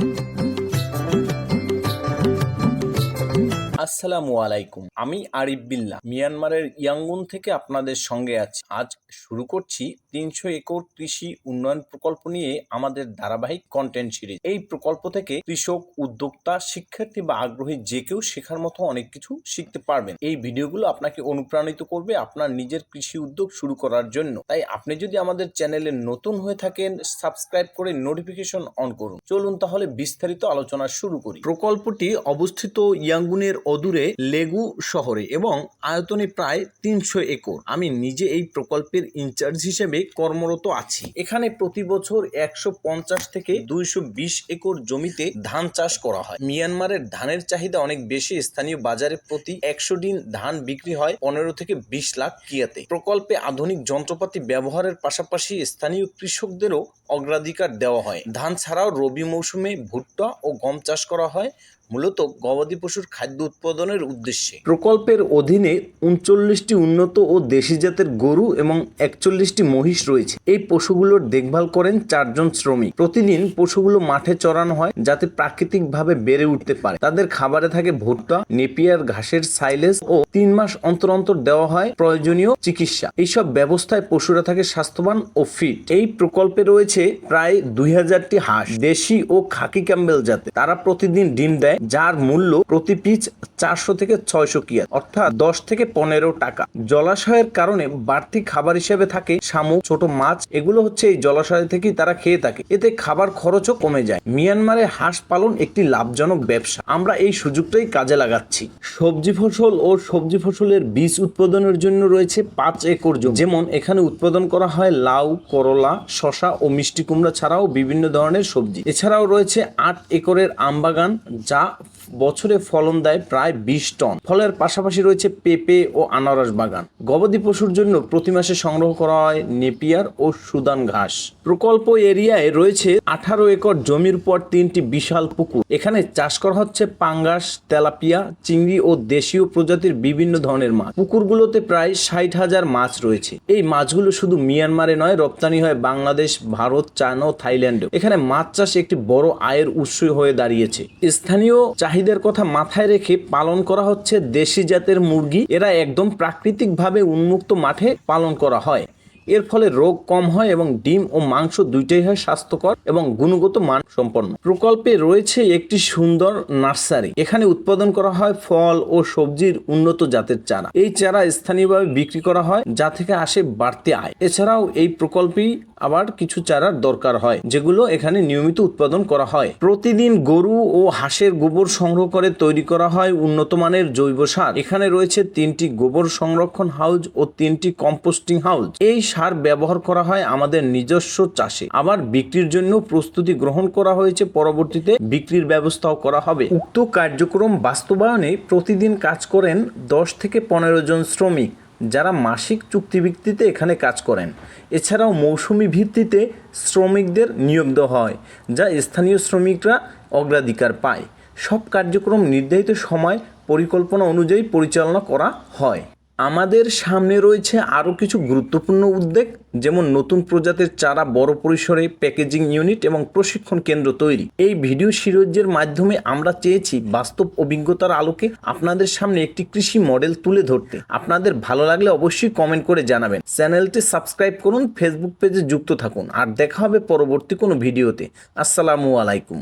Mm-hmm. আসসালামু আলাইকুম। আমি আরিফ বিল্লাহ, মিয়ানমারের ইয়াঙ্গুন থেকে আপনাদের সঙ্গে আছি। আজ শুরু করছি তিনশো একর কৃষি উন্নয়ন প্রকল্প নিয়ে আমাদের ধারাবাহিক কন্টেন্ট সিরিজ এই প্রকল্প থেকে কৃষক, উদ্যোক্তা, শিক্ষার্থী বা আগ্রহী যে কেউ শেখার মতো অনেক কিছু শিখতে পারবেন। এই ভিডিওগুলো আপনাকে অনুপ্রাণিত করবে আপনার নিজের কৃষি উদ্যোগ শুরু করার জন্য। তাই আপনি যদি আমাদের চ্যানেলে নতুন হয়ে থাকেন সাবস্ক্রাইব করে নোটিফিকেশন অন করুন। চলুন তাহলে বিস্তারিত আলোচনা শুরু করি। প্রকল্পটি অবস্থিত ইয়াঙ্গুনের অদূরে লেগু শহরে এবং আয়তনে প্রায় তিনশো একর। আমি নিজে এই প্রকল্পের ইনচার্জ হিসেবে কর্মরত আছি। এখানে প্রতি বছর একশো পঞ্চাশ থেকে দুইশো বিশ একর জমিতে ধান চাষ করা হয়। মিয়ানমারের ধানের চাহিদা অনেক বেশি। স্থানীয় বাজারে প্রতি একশো দিন ধান বিক্রি হয় পনেরো থেকে বিশ লাখ কিয়াতে। প্রকল্পে আধুনিক যন্ত্রপাতি ব্যবহারের পাশাপাশি স্থানীয় কৃষকদেরও অগ্রাধিকার দেওয়া হয়। ধান ছাড়াও রবি মৌসুমে ভুট্টা ও গম চাষ করা হয়। মূলত গবাদি পশুর খাদ্য উৎপাদনের উদ্দেশ্যে। প্রকল্পের অধীনে উনচল্লিশটি উন্নত ও দেশি জাতের গরু এবং একচল্লিশটি মহিষ রয়েছে। এই পশুগুলোর দেখভাল করেন চারজন শ্রমিক। প্রতিদিন পশুগুলো মাঠে চড়ানো হয় যাতে প্রাকৃতিকভাবে বেড়ে উঠতে পারে। তাদের খাবারে থাকে ভুট্টা, নেপিয়ার ঘাসের সাইলেজ ও তিন মাস অন্তর অন্তর দেওয়া হয় প্রয়োজনীয় চিকিৎসা। এইসব ব্যবস্থায় পশুরা থাকে স্বাস্থ্যবান ও ফিট। এই প্রকল্পে রয়েছে প্রায় দুই হাজারটি হাঁস, দেশি ও খাকি ক্যাম্বেল জাতে তারা প্রতিদিন ডিম দেয় যার মূল্য প্রতি পিচ চারশো থেকে ছয়শো কিয়াত অর্থাৎ দশ থেকে পনেরো টাকা। জলাশয়ের কারণে বাড়তি খাবার হিসেবে থাকে শামুক, ছোট মাছ, এগুলো হচ্ছে এই জলাশয় থেকেই তারা খেয়ে থাকে। এতে খাবার খরচও কমে যায়। মিয়ানমারে হাঁস পালন একটি লাভজনক ব্যবসা। আমরা এই সুযোগটাই কাজে লাগাচ্ছি। সবজি ফসল ও সবজি ফসলের বীজ উৎপাদনের জন্য রয়েছে পাঁচ একর জমি। যেমন এখানে উৎপাদন করা হয় লাউ, করলা শশা ও মিষ্টি কুমড়া ছাড়াও বিভিন্ন ধরনের সবজি। এছাড়াও রয়েছে আট একরের আমবাগান, যা বছরে ফলন দেয় প্রায় বিশ টন। ফলের পাশাপাশি রয়েছে পেঁপে ও আনারস বাগান। গবাদি পশুর জন্য প্রতি মাসে সংগ্রহ করা হয় নেপিয়ার ও সুদান ঘাস। প্রকল্প এরিয়ায় রয়েছে আঠারো একর জমির পর তিনটি বিশাল পুকুর। এখানে চাষ করা হচ্ছে পাঙ্গাস, তেলাপিয়া, চিংড়ি ও দেশীয় প্রজাতির বিভিন্ন ধরনের মাছ। পুকুরগুলোতে প্রায় ষাট হাজার মাছ রয়েছে। এই মাছগুলো শুধু মিয়ানমারে নয়, রপ্তানি হয় বাংলাদেশ, ভারত, চায়না ও থাইল্যান্ডে এখানে মাছ চাষ একটি বড় আয়ের উৎস হয়ে দাঁড়িয়েছে। স্থানীয় চাহিদার কথা মাথায় রেখে পালন করা হচ্ছে দেশি জাতের মুরগি। এরা একদম প্রাকৃতিকভাবে উন্মুক্ত মাঠে পালন করা হয়। এর ফলে রোগ কম হয় এবং ডিম ও মাংস দুইটাই হয় স্বাস্থ্যকর এবং গুণগত মান সম্পন্ন প্রকল্পে রয়েছে একটি সুন্দর নার্সারি। এখানে উৎপাদন করা হয় ফল ও সবজির উন্নত জাতের চারা। এই চারা স্থানীয়ভাবে বিক্রি করা হয়, যা থেকে আসে বাড়তি আয়। এছাড়াও এই প্রকল্পেই আবার কিছু চারার দরকার হয়, যেগুলো এখানে নিয়মিত উৎপাদন করা হয়। প্রতিদিন গরু ও হাঁসের গোবর সংগ্রহ করে তৈরি করা হয় উন্নত মানের জৈব সার। এখানে রয়েছে তিনটি গোবর সংরক্ষণ হাউস ও তিনটি কম্পোস্টিং হাউস এই সার ব্যবহার করা হয় আমাদের নিজস্ব চাষে। আবার বিক্রির জন্য প্রস্তুতি গ্রহণ করা হয়েছে, পরবর্তীতে বিক্রির ব্যবস্থাও করা হবে। উক্ত কার্যক্রম বাস্তবায়নে প্রতিদিন কাজ করেন দশ থেকে পনেরো জন শ্রমিক। যারা মাসিক চুক্তিভিত্তিতে এখানে কাজ করেন। এছাড়াও মৌসুমি ভিত্তিতে শ্রমিকদের নিয়োগ দেওয়া হয়, যা স্থানীয় শ্রমিকরা অগ্রাধিকার পায়। সব কার্যক্রম নির্ধারিত সময় পরিকল্পনা অনুযায়ী পরিচালনা করা হয়। আমাদের সামনে রয়েছে আরও কিছু গুরুত্বপূর্ণ উদ্যোগ, যেমন নতুন প্রজাতির চারা বড় পরিসরে প্যাকেজিং ইউনিট এবং প্রশিক্ষণ কেন্দ্র তৈরি। এই ভিডিও সিরিজের মাধ্যমে আমরা চেয়েছি বাস্তব অভিজ্ঞতার আলোকে আপনাদের সামনে একটি কৃষি মডেল তুলে ধরতে। আপনাদের ভালো লাগলে অবশ্যই কমেন্ট করে জানাবেন। চ্যানেলটি সাবস্ক্রাইব করুন, ফেসবুক পেজে যুক্ত থাকুন। আর দেখা হবে পরবর্তী কোনো ভিডিওতে। আসসালামু আলাইকুম।